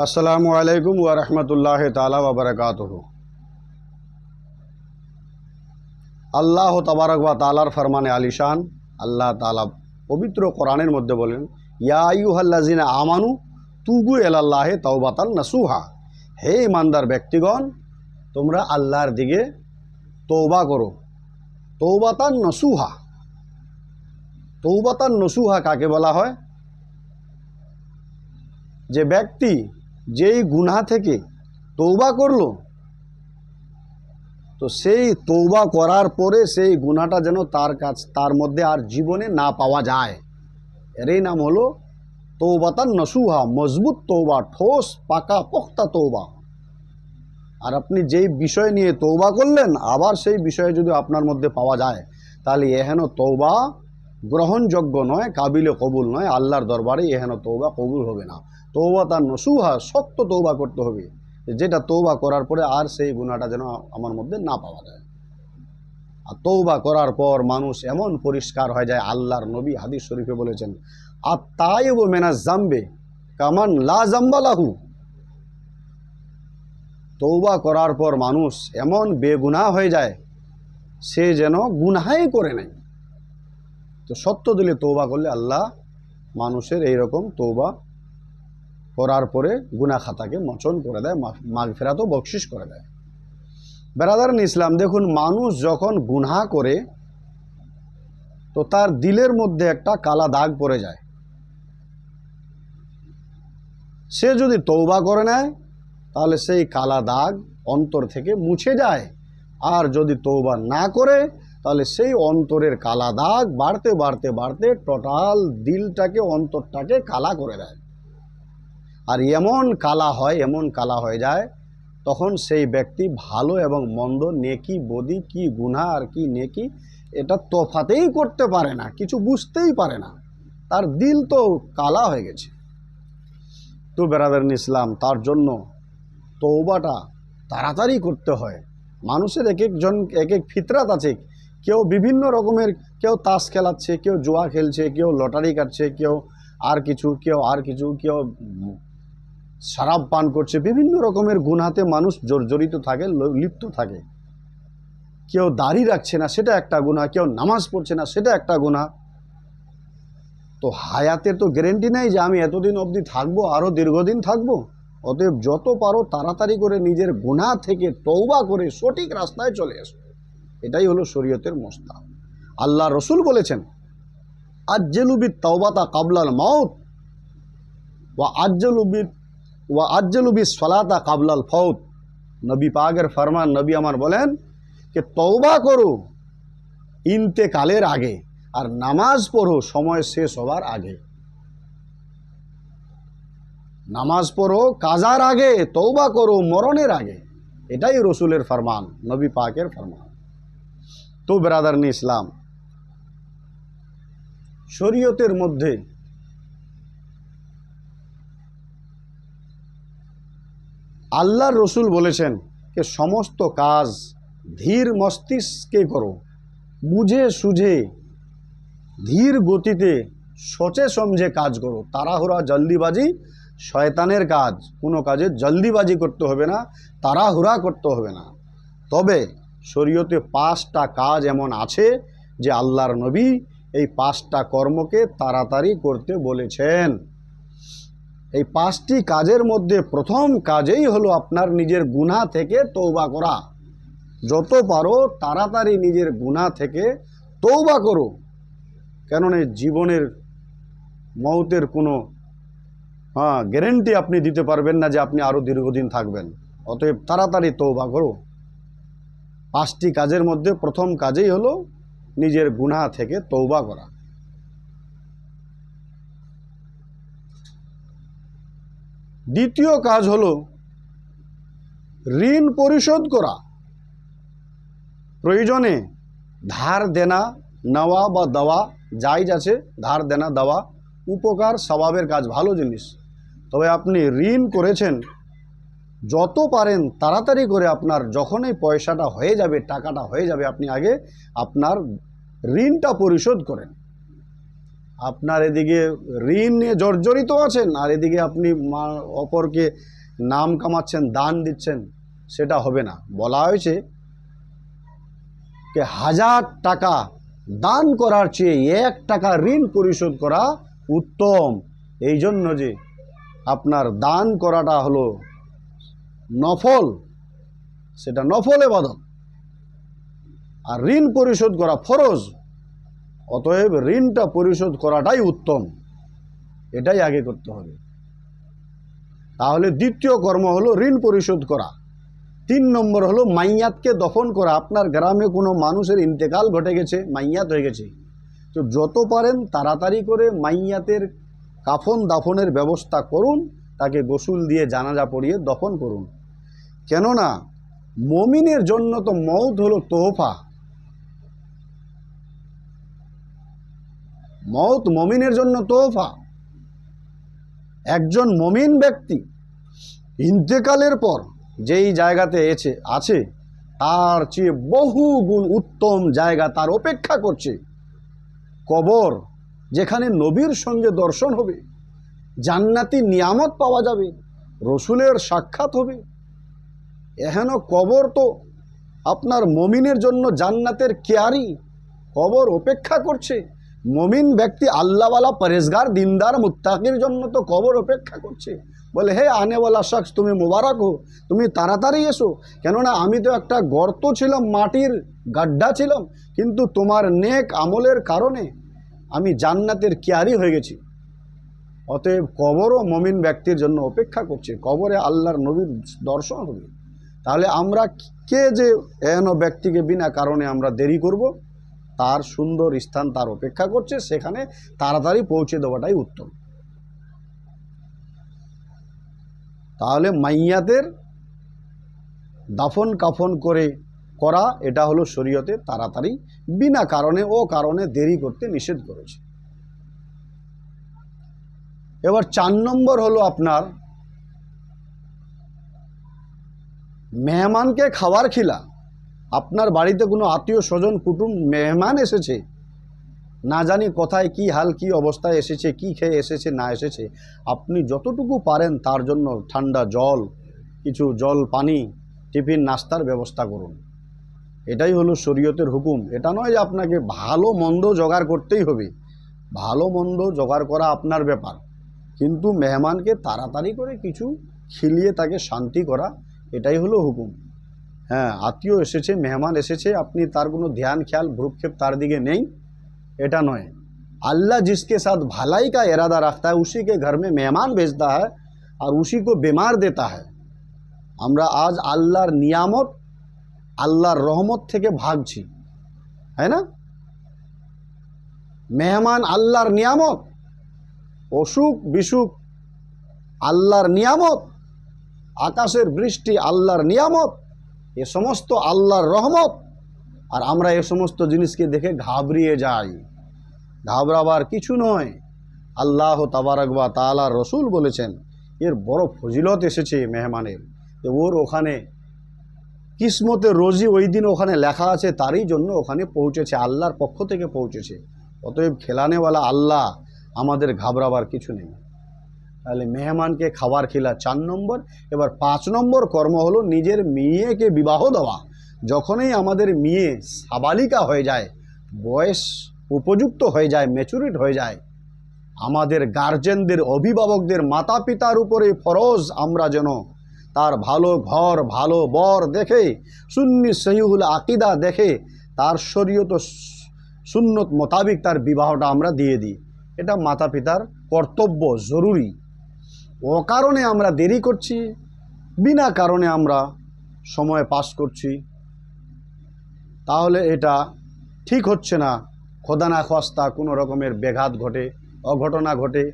আসসালামু আলাইকুম ওয়া রাহমাতুল্লাহ তাআলা ওয়া বারাকাতুহু। আল্লাহ তাবারক ওয়া তাআলার ফরমানে আলিশান, আল্লাহ তাআলা পবিত্র কোরআনের মধ্যে বলেন, ইয়া আইয়ুহাল্লাযিনা আমানু তুবু ইলাল্লাহি তাওবাতান নাসুহা। হে ইমানদার ব্যক্তিগণ, তোমরা আল্লাহর দিকে তৌবা করো। তৌবাতান নসুহা। তৌবাতান নসুহা কাকে বলা হয়? যে ব্যক্তি যেই গুনাহ থেকে তৌবা করল, তো সেই তৌবা করার পরে সেই গুনাহটা যেন তার কাছ, তার মধ্যে আর জীবনে না পাওয়া যায়। এরই নাম হলো তৌবাতান নসুহা, মজবুত তৌবা ঠোস, পাকা পোক্তা তৌবা আর আপনি যেই বিষয় নিয়ে তৌবা করলেন, আবার সেই বিষয়ে যদি আপনার মধ্যে পাওয়া যায়, তাহলে এহেন তৌবা গ্রহণযোগ্য নয়, কাবিলে কবুল নয়, আল্লাহর দরবারে এহেন তৌবা কবুল হবে না। তৌবা তার নসুহা শক্ত তৌবা করতে হবে। যেটা তৌবা করার পরে আর সেই গুণাটা যেন আমার মধ্যে না পাওয়া যায়। আর তৌবা করার পর মানুষ এমন পরিষ্কার হয়ে যায়, আল্লাহর নবী হাদিস শরীফে বলেছেন, আর তাই ও মেনা জাম্বে কামান লা জাম্বালাহু তৌবা করার পর মানুষ এমন বেগুনা হয়ে যায়, সে যেন গুনাহাই করে নেয়। তো সত্য দিলে তৌবা করলে আল্লাহ মানুষের এই রকম তৌবা করার পরে গুনা খাতাকে মোচন করে দেয় মাঘ ফেরাতও বকশিস করে দেয়। বেরাদার ইসলাম, দেখুন মানুষ যখন গুনহা করে, তো তার দিলের মধ্যে একটা কালা দাগ পড়ে যায়। সে যদি তৌবা করে নেয়, তাহলে সেই কালা দাগ অন্তর থেকে মুছে যায়। আর যদি তৌবা না করে, তাহলে সেই অন্তরের কালা দাগ বাড়তে বাড়তে বাড়তে টোটাল দিলটাকে, অন্তরটাকে কালা করে দেয়। আর এমন কালা হয়, এমন কালা হয়ে যায়, তখন সেই ব্যক্তি ভালো এবং মন্দ নেকি বদি, কি গুনাহ আর কি নেকি এটা তফাতেই করতে পারে না, কিছু বুঝতেই পারে না। তার দিল তো কালা হয়ে গেছে। তো বেরাদার ইসলাম, তার জন্য তৌবাটা তাড়াতাড়ি করতে হয়। মানুষের এক একজন, এক এক ফিতরাত আছে। কেউ বিভিন্ন রকমের, কেউ তাস খেলাচ্ছে, কেউ জুয়া খেলছে, কেউ লটারি কাটছে, কেউ আর কিছু, কেউ আর কিছু, কেউ শরাব পান করছে, বিভিন্ন রকমের গুণাতে মানুষ জর্জরিত থাকে লিপ্ত থাকে। কেউ দাড়ি রাখছে না, সেটা একটা গুণা, কেউ নামাজ পড়ছে না, সেটা একটা গুণা। তো হায়াতের তো গ্যারেন্টি নেই যে আমি এতদিন অবধি থাকব আরও দীর্ঘদিন থাকব। অতএব যত পারো তাড়াতাড়ি করে নিজের গুণা থেকে তৌবা করে সঠিক রাস্তায় চলে এসো। এটাই হলো শরীয়তের মোস্তা আল্লাহ রসুল বলেছেন আজ্জেলুবি তওবাতা কাবলাল মাউত। বা আজ্জলুবি ওয়া আজ্জলুবি সলাতা কাবলাল ফৌত। নবী পাকের ফরমান, নবী আমার বলেন যে, তওবা করো ইন্তেকালের আগে আর নামাজ পড়ো সময় শেষ হওয়ার আগে। নামাজ পড়ো কাজার আগে তৌবা করো মরণের আগে। এটাই রসুলের ফরমান, নবী পাকের ফরমান। তো, বেরাদার ইসলাম, শরীয়তের মধ্যে আল্লাহর রসুল বলেছেন যে, সমস্ত কাজ ধীর মস্তিষ্কে করো। বুঝে সুঝে, ধীর গতিতে, সচে সমঝে কাজ করো। তাড়াহুড়া, জলদিবাজি শয়তানের কাজ। কোনো কাজে জলদিবাজি করতে হবে না, তাড়াহুড়া করতে হবে না। তবে শরীয়তে পাঁচটা কাজ এমন আছে যে, আল্লাহর নবী এই পাঁচটা কর্মকে তাড়াতাড়ি করতে বলেছেন। এই পাঁচটি কাজের মধ্যে প্রথম কাজেই হলো আপনার নিজের গুনাহ থেকে তৌবা করা। যত পারো তাড়াতাড়ি নিজের গুনাহ থেকে তৌবা করো। কেননা জীবনের মৌতের কোনো হ্যাঁ গ্যারেন্টি আপনি দিতে পারবেন না যে আপনি আরও দীর্ঘদিন থাকবেন। অতএব তাড়াতাড়ি তৌবা করো। পাঁচটি কাজের মধ্যে প্রথম কাজেই হলো নিজের গুনাহ থেকে তৌবা করা। দ্বিতীয় কাজ হল ঋণ পরিশোধ করা। প্রয়োজনে ধার দেনা, নেওয়া বা দেওয়া যাইজ আছে, ধার দেনা, দেওয়া উপকার, স্বভাবের কাজ, ভালো জিনিস। তবে আপনি ঋণ করেছেন, যত পারেন তাড়াতাড়ি করে আপনার যখনই পয়সাটা হয়ে যাবে, টাকাটা হয়ে যাবে, আপনি আগে আপনার ঋণটা পরিশোধ করেন। আপনার এদিকে ঋণ নিয়ে জর্জরিত আছেন, আর এদিকে আপনি অপরকে নাম কামাচ্ছেন, দান দিচ্ছেন, সেটা হবে না। বলা হয়েছে যে হাজার টাকা দান করার চেয়ে এক টাকা ঋণ পরিশোধ করা উত্তম। এই জন্য যে আপনার দান করাটা হলো নফল, সেটা নফল এবাদত। আর ঋণ পরিশোধ করা ফরজ অতএব ঋণটা পরিশোধ করাটাই উত্তম। এটাই আগে করতে হবে। তাহলে দ্বিতীয় কর্ম হলো ঋণ পরিশোধ করা। তিন নম্বর হলো মাইয়াতকে দফন করা। আপনার গ্রামে কোনো মানুষের ইন্তেকাল ঘটে গেছে, মাইয়াত হয়ে গেছে। তো যত পারেন তাড়াতাড়ি করে মাইয়াতের কাফন দাফনের ব্যবস্থা করুন, তাকে গোসুল দিয়ে জানাজা পড়িয়ে দফন করুন। কেননা, মমিনের জন্য তো মৌত হলো তোহফা। মৌত মমিনের জন্য তোহফা। একজন মমিন ব্যক্তি ইন্তেকালের পর যেই জায়গাতে এছে, আছে, তার চেয়ে বহু গুণ উত্তম জায়গা তার অপেক্ষা করছে। কবর যেখানে নবীর সঙ্গে দর্শন হবে, জান্নাতি নিয়ামত পাওয়া যাবে, রসুলের সাক্ষাৎ হবে। এহেন কবর তো আপনার মমিনের জন্য জান্নাতের কেয়ারি কবর অপেক্ষা করছে। মমিন ব্যক্তি আল্লাহওয়ালা পরেজগার দিনদার, মুত্তাকির জন্য তো কবর অপেক্ষা করছে। বলে, হে আনেওয়ালা শখস, তুমি মোবারক হো তুমি তাড়াতাড়ি এসো। কেননা আমি তো একটা গর্ত ছিলাম, মাটির গাড্ডা ছিলাম, কিন্তু তোমার নেক আমলের কারণে আমি জান্নাতের কেয়ারি হয়ে গেছি। অতএব কবরও মমিন ব্যক্তির জন্য অপেক্ষা করছে। কবরে আল্লাহর নবীর দর্শন হবে। তাহলে আমরা কে যে এন ব্যক্তিকে বিনা কারণে আমরা দেরি করব? তার সুন্দর স্থান তার অপেক্ষা করছে, সেখানে তাড়াতাড়ি পৌঁছে দেওয়াটাই উত্তম। তাহলে মাইয়াদের দাফন কাফন করে করা, এটা হলো শরীয়তে তাড়াতাড়ি, বিনা কারণে ও কারণে দেরি করতে নিষেধ করেছে। এবার চার নম্বর হলো আপনার, মেহমানকে খাবার খিলা। আপনার বাড়িতে কোনো আত্মীয় স্বজন, কুটুম, মেহমান এসেছে? না জানি কোথায় কি হাল, কি অবস্থায় এসেছে, কি খেয়ে এসেছে, না এসেছে। আপনি যতটুকু পারেন তার জন্য ঠান্ডা জল, কিছু জল, পানি, টিফিন, নাস্তার ব্যবস্থা করুন। এটাই হলো শরীয়তের হুকুম। এটা নয় যে আপনাকে ভালো মন্দ জোগাড় করতেই হবে। ভালো মন্দ জোগাড় করা আপনার ব্যাপার। কিন্তু মেহমানকে তাড়াতাড়ি করে কিছু খিলিয়ে তাকে শান্তি করা, এটাই হলো হুকুম। হ্যাঁ আত্মীয় এসেছে মেহমান এসেছে আপনি তার কোনো ধ্যান খেয়াল ভ্রুক্ষেপ তার দিকে নেই এটা নয় अल्लाह जिसके साथ भलाई का इरादा रखता है उसी के घर में मेहमान भेजता है और उसी को बीमार देता है আমরা আজ আল্লাহর নিয়ামত আল্লাহর রহমত থেকে ভাগছি তাই না মেহমান আল্লাহর নিয়ামত অসুখ বিসুখ আল্লাহর নিয়ামত আকাশের বৃষ্টি আল্লাহর নিয়ামত এ সমস্ত আল্লাহর রহমত, আর আমরা এ সমস্ত জিনিসকে দেখে ঘাবড়িয়ে যাই। ঘাবড়াবার কিছু নয়। আল্লাহ তাবারকবা তালা রসুল বলেছেন, এর বড় ফজিলত এসেছে মেহমানের। যে ওর ওখানে কিসমতে রোজি ওই দিন ওখানে লেখা আছে, তারই জন্য ওখানে পৌঁছেছে, আল্লাহর পক্ষ থেকে পৌঁছেছে। অতএব খেলানেওয়ালা আল্লাহ আমাদের ঘাবড়াবার কিছু নেই। তাহলে মেহমানকে খাবার খেলা চার নম্বর। এবার পাঁচ নম্বর কর্ম হলো নিজের মেয়েকে বিবাহ দেওয়া। যখনই আমাদের মেয়ে সাবালিকা হয়ে যায়, বয়স উপযুক্ত হয়ে যায় ম্যাচুরিট হয়ে যায়, আমাদের গার্জেনদের অভিভাবকদের মাতা পিতার উপরে ফরজ আমরা যেন তার ভালো ঘর, ভালো বর দেখে, সুন্নি সহিউল আকিদা দেখে, তার শরীয়ত সুন্নত মোতাবিক তার বিবাহটা আমরা দিয়ে দিই। এটা মাতা পিতার কর্তব্য, জরুরি। অকারণে আমরা দেরি করছি, বিনা কারণে আমরা সময় পাস করছি। তাহলে এটা ঠিক হচ্ছে না। খোদা না খস্তা কোনো রকমের ব্যাঘাত ঘটে, অঘটনা ঘটে।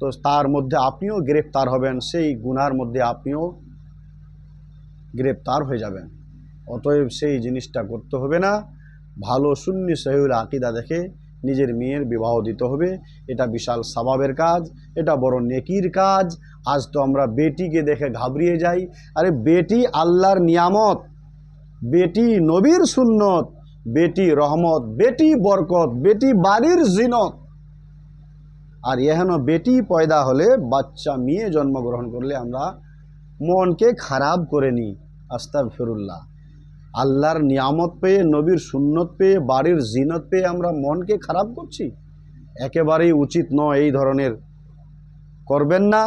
তো তার মধ্যে আপনিও গ্রেফতার হবেন, সেই গুনার মধ্যে আপনিও গ্রেপ্তার হয়ে যাবেন। অতএব সেই জিনিসটা করতে হবে না। ভালো সুন্নি সহিউল আকিদা দেখে নিজের মেয়ের বিবাহ দিতে হবে। এটা বিশাল স্বভাবের কাজ, এটা বড় নেকির কাজ। আজ তো আমরা বেটিকে দেখে ঘাবড়িয়ে যাই। আরে বেটি আল্লাহর নিয়ামত, বেটি নবীর সুন্নত, বেটি রহমত, বেটি বরকত, বেটি বাড়ির জিনত। আর এহেন বেটি পয়দা হলে বাচ্চা মেয়ে জন্মগ্রহণ করলে আমরা মনকে খারাপ করে নিই। আস্তাক ফিরুল্লাহ আল্লাহর নিয়ামত পেয়ে, নবীর সুন্নত পেয়ে, বাড়ির জিনত পেয়ে আমরা মনকে খারাপ করছি? একেবারেই উচিত নয় এই ধরনের করবেন না,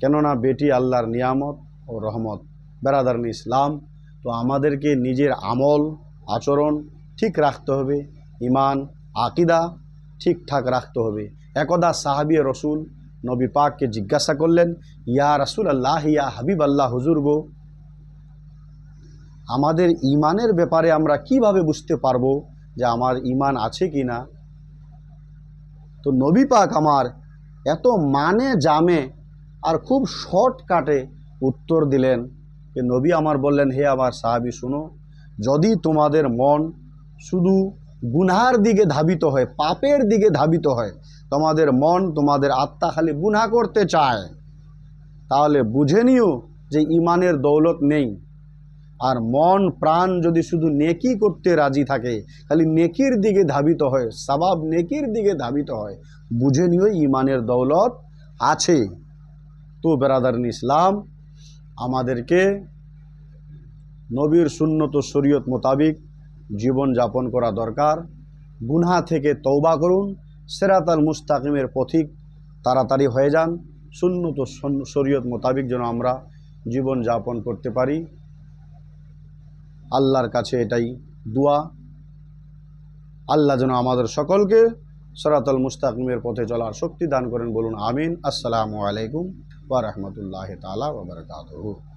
কেননা বেটি আল্লাহর নিয়ামত ও রহমত। বেরাদারন ইসলাম, তো আমাদেরকে নিজের আমল, আচরণ ঠিক রাখতে হবে ইমান আকিদা ঠিকঠাক রাখতে হবে। একদা সাহাবি রসুল নবী পাককে জিজ্ঞাসা করলেন, ইয়া রাসুল আল্লাহ ইয়া হাবিব আল্লাহ হুজুর গো আমাদের ইমানের ব্যাপারে আমরা কীভাবে বুঝতে পারব যে আমার ইমান আছে কি না? তো নবী পাক আমার এত মানে জামে আর খুব শর্টকাটে উত্তর দিলেন যে নবী আমার বললেন, হে আমার সাহাবি, শুনো, যদি তোমাদের মন শুধু গুনহার দিকে ধাবিত হয়, পাপের দিকে ধাবিত হয়, তোমাদের মন তোমাদের আত্মা খালি গুনহা করতে চায়, তাহলে বুঝে নিও যে ইমানের দৌলত নেই। আর মন, প্রাণ যদি শুধু নেকি করতে রাজি থাকে খালি নেকির দিকে ধাবিত হয় সবাব নেকির দিকে ধাবিত হয়। বুঝে নিও, ইমানের দৌলত আছে। তো বেরাদারিন ইসলাম, আমাদেরকে নবীর সুন্নত শরীয়ত মোতাবিক জীবন যাপন করা দরকার। গুনহা থেকে তৌবা করুন, সেরাতাল মুস্তাকিমের পথিক তাড়াতাড়ি হয়ে যান। সুন্নত সন- শরীয়ত মোতাবিক যেন আমরা জীবন যাপন করতে পারি। আল্লাহর কাছে এটাই দোয়া। আল্লাহ যেন আমাদের সকলকে সরাতল মুস্তাকিমের পথে চলার শক্তি দান করেন, বলুন আমিন। আসসালামু আলাইকুম ওয়া রাহমাতুল্লাহি তাআলা ওয়া